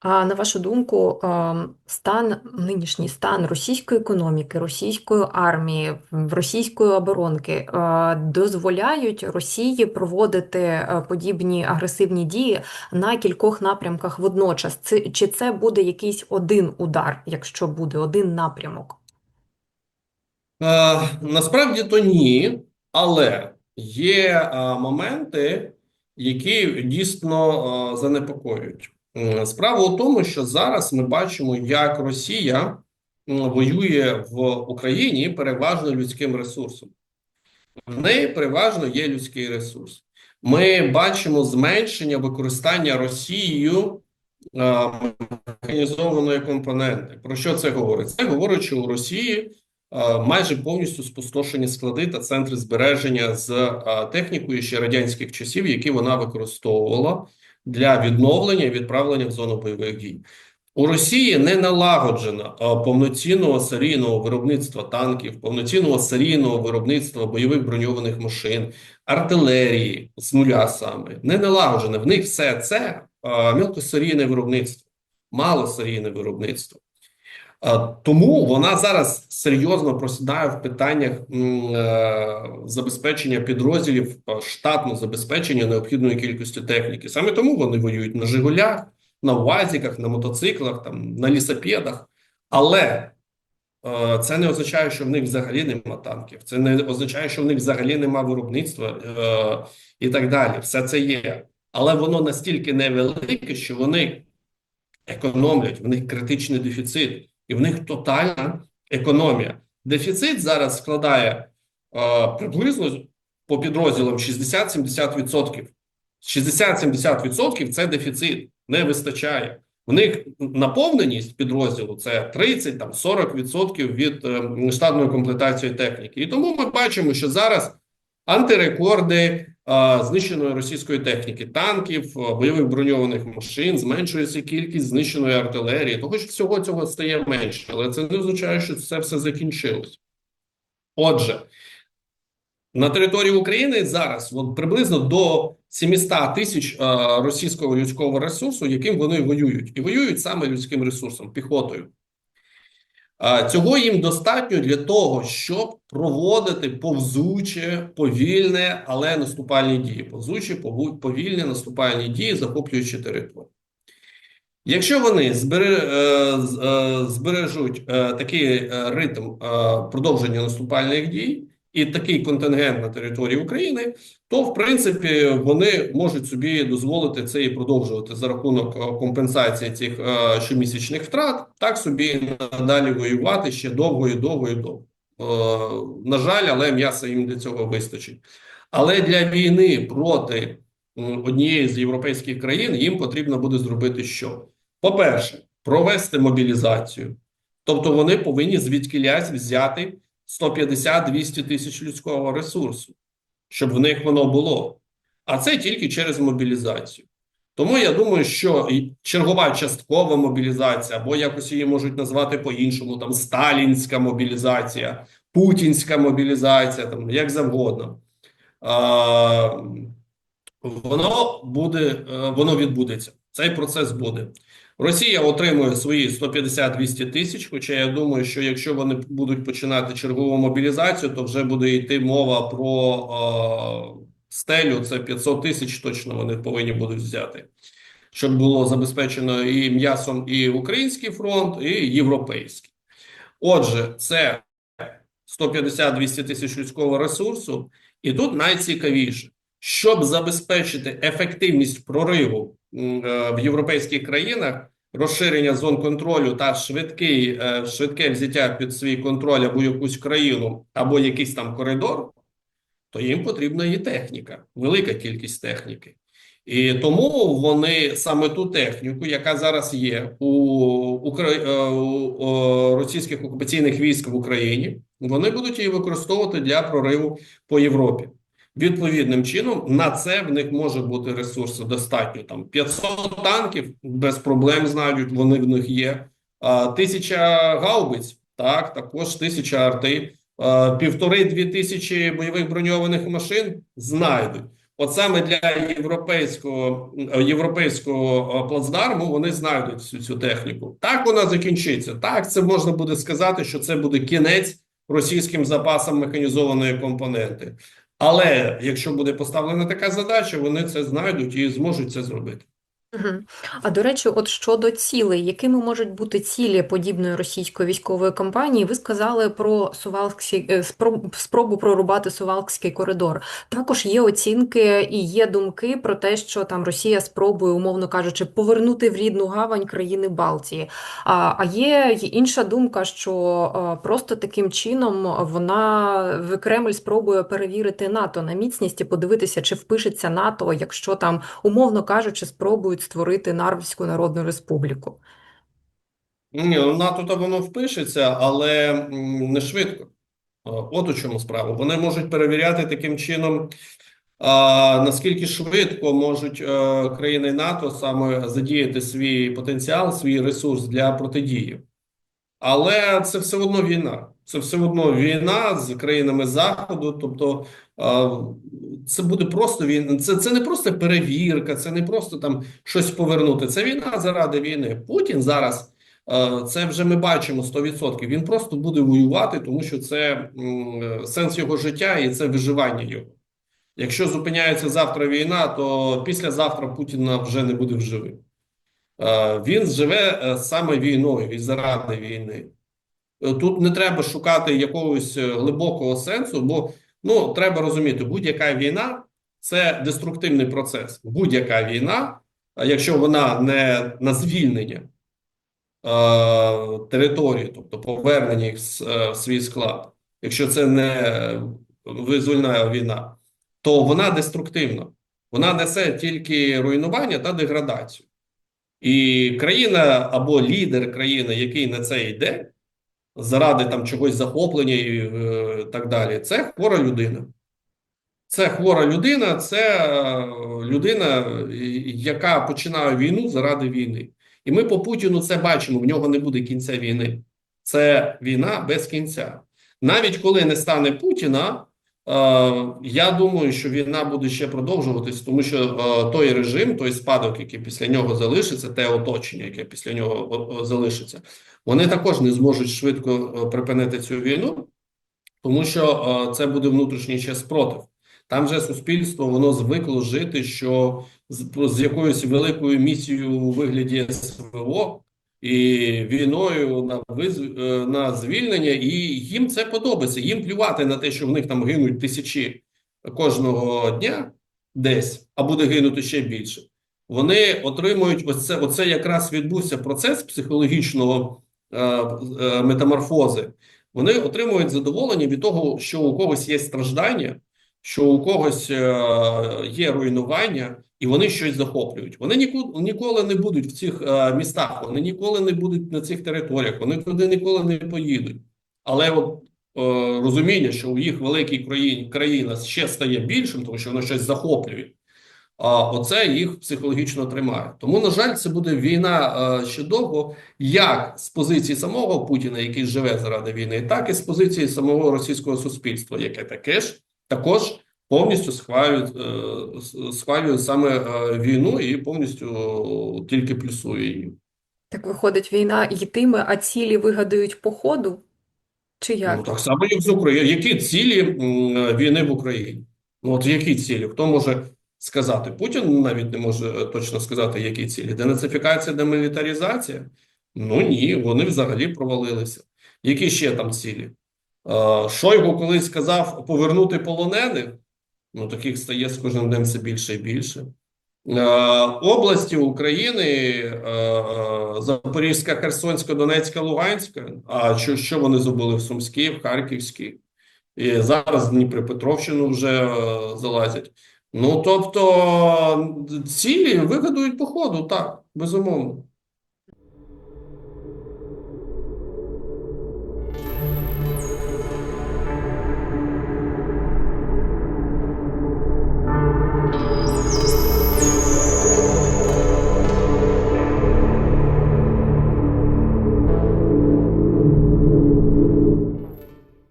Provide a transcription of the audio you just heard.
А на вашу думку, ем, стан, нинішній стан російської економіки, російської армії, в- російської оборонки е, дозволяють Росії проводити е, подібні агресивні дії на кількох напрямках водночас? Чи це буде якийсь один удар, якщо буде один напрямок? Е, насправді то ні, але є е, моменти, які дійсно е, занепокоюють. Справа у тому, що зараз ми бачимо, як Росія воює в Україні переважно людським ресурсом. В неї переважно є людський ресурс. Ми бачимо зменшення використання Росією механізованої компоненти. Про що це говорить? Це говорить, що у Росії майже повністю спустошені склади та центри збереження з технікою ще радянських часів, які вона використовувала для відновлення і відправлення в зону бойових дій. У Росії не налагоджено е, повноцінного серійного виробництва танків, повноцінного серійного виробництва бойових броньованих машин, артилерії з нуля саме не налагоджено. В них все це е, мілкосерійне виробництво, малосерійне виробництво. Е, Тому вона зараз серйозно просідає в питаннях е, забезпечення підрозділів, е, штатного забезпечення необхідної кількості техніки. Саме тому вони воюють на Жигулях, на УАЗіках, на мотоциклах, там, на лісопедах. Але це не означає, що в них взагалі нема танків. Це не означає, що в них взагалі нема виробництва і так далі. Все це є. Але воно настільки невелике, що вони економлять, в них критичний дефіцит, і в них тотальна економія. Дефіцит зараз складає е, приблизно по підрозділам 60-70%. 60-70% це дефіцит, не вистачає. У них наповненість підрозділу це 30 там 40% від е, штатної комплектації техніки. І тому ми бачимо, що зараз антирекорди знищеної російської техніки, танків, бойових броньованих машин, зменшується кількість знищеної артилерії. Того що всього цього стає менше, але це не означає, що це все закінчилось. Отже, на території України зараз от приблизно до 700 тисяч російського людського ресурсу, яким вони воюють, і воюють саме людським ресурсом, піхотою. Цього їм достатньо для того, щоб проводити повзуче, повільне, але наступальні дії. Повзучі, повільні наступальні дії, захоплюючи територію. Якщо вони е, е, збережуть е, такий ритм продовження наступальних дій і такий контингент на території України, то в принципі вони можуть собі дозволити це і продовжувати за рахунок е, компенсації цих е, щомісячних втрат, так собі надалі воювати ще довго і довго і довго. Е, На жаль, але м'яса їм для цього вистачить. Але для війни проти однієї з європейських країн їм потрібно буде зробити що? По-перше, провести мобілізацію. Тобто вони повинні звідкілясь взяти 150-200 тисяч людського ресурсу, щоб в них воно було. А це тільки через мобілізацію. Тому я думаю, що чергова часткова мобілізація, або якось її можуть назвати по-іншому, там сталінська мобілізація, путінська мобілізація, там як завгодно. А, воно буде, е, воно відбудеться. Цей процес буде. Росія отримує свої 150-200 тисяч. Хоча я думаю, що якщо вони будуть починати чергову мобілізацію, то вже буде йти мова про е, стелю. Це 500 тисяч. Точно вони повинні будуть взяти, щоб було забезпечено і м'ясом і український фронт, і європейський. Отже, це 150-200 тисяч людського ресурсу, і тут найцікавіше, щоб забезпечити ефективність прориву е, в європейських країнах, розширення зон контролю та швидкий, е, швидке взяття під свій контроль або якусь країну, або якийсь там коридор, то їм потрібна і техніка, велика кількість техніки. І тому вони саме ту техніку, яка зараз є у, Укра... е, у російських окупаційних військ в Україні, вони будуть її використовувати для прориву по Європі. Відповідним чином на це в них може бути ресурсу достатньо. Там 500 танків без проблем знайдуть, вони в них є. А, Тисяча гаубиць, так, також тисяча арти, півтори-дві тисячі бойових броньованих машин знайдуть. от саме для європейського європейського плацдарму вони знайдуть всю цю техніку. Так вона закінчиться. Так, це можна буде сказати, що це буде кінець російським запасам механізованої компоненти. Але якщо буде поставлена така задача, вони це знайдуть і зможуть це зробити. А до речі, от щодо цілей, якими можуть бути цілі подібної російської військової кампанії? Ви сказали про Сувалкський е, спроб- спробу прорубати Сувалкський коридор. Також є оцінки і є думки про те, що там Росія спробує, умовно кажучи, повернути в рідну гавань країни Балтії. А, а є й інша думка, що е, просто таким чином вона в Кремль спробує перевірити НАТО на міцність і подивитися, чи впишеться НАТО, якщо там, умовно кажучи, спробують створити Нарвську Народну Республіку. Ні, ну, НАТО то воно впишеться, але не швидко. От у чому справа. Вони можуть перевіряти таким чином, а, наскільки швидко можуть е, країни НАТО саме задіяти свій потенціал, свій ресурс для протидії. Але це все одно війна. Це все одно війна з країнами Заходу. Тобто це буде просто війна. Це, це не просто перевірка, це не просто там щось повернути. Це війна заради війни. Путін зараз. Е, Це вже ми бачимо 100%. Він просто буде воювати, тому що це сенс його життя і це виживання його. Якщо зупиняється завтра війна, то післязавтра Путіна вже не буде в живих. Е, Він живе е, саме війною і заради війни. Тут не треба шукати якогось глибокого сенсу, бо ну треба розуміти, будь-яка війна це деструктивний процес. Будь-яка війна, а якщо вона не на звільнення е, території, тобто повернення їх с- е, в свій склад, якщо це не визвольна війна, то вона деструктивна. Вона несе тільки руйнування та деградацію. І країна або лідер країни, який на це йде, заради там чогось захоплення і е, так далі, це хвора людина. Це хвора людина, це е, людина, яка починає війну заради війни. І ми по Путіну це бачимо: в нього не буде кінця війни. Це війна без кінця. Навіть коли не стане Путіна, е, я думаю, що війна буде ще продовжуватись, тому що той режим, той спадок, який після нього залишиться, те оточення, яке після нього залишиться, вони також не зможуть швидко е, припинити цю війну, тому що е, це буде внутрішній ще спротив. Там вже суспільство воно звикло жити, що з, з якоюсь великою місією у вигляді СВО і війною на виз, е, на звільнення, і їм це подобається. Їм плювати на те, що в них там гинуть тисячі кожного дня десь, а буде гинути ще більше. Вони отримують ось це. Оце якраз відбувся процес психологічного метаморфози. Вони отримують задоволення від того, що у когось є страждання, що у когось е, є руйнування, і вони щось захоплюють. Вони ніколи, не будуть в цих е, містах, вони ніколи не будуть на цих територіях, вони туди ніколи не поїдуть. Але от е, розуміння, що у їх великій країні країна ще стає більшим, тому що воно щось захоплює. А оце їх психологічно тримає. Тому, на жаль, це буде війна е, ще довго, як з позиції самого Путіна, який живе заради війни, так і з позиції самого російського суспільства, яке таке ж також повністю схвалює, е, схвалює саме е, війну і повністю тільки плюсує її. Так виходить, війна йтиме, а цілі вигадають по ходу? Чи Ну, як? так само, як з Україною. Які цілі війни в Україні? Ну, от які цілі? Хто може сказати? Путін навіть не може е, точно сказати, які цілі. Денацифікація, демілітаризація? Ну ні, вони взагалі провалилися. Які ще там цілі? Е, Шойгу колись сказав повернути полонених. Ну, таких стає з кожним днем все більше і більше. Е, області України Запорізька, Херсонська, Донецька, Луганська. А що, що вони зробили в Сумській, в Харківській? І зараз Дніпропетровщину вже залазять. Ну, тобто, цілі вигадують по ходу, так, безумовно.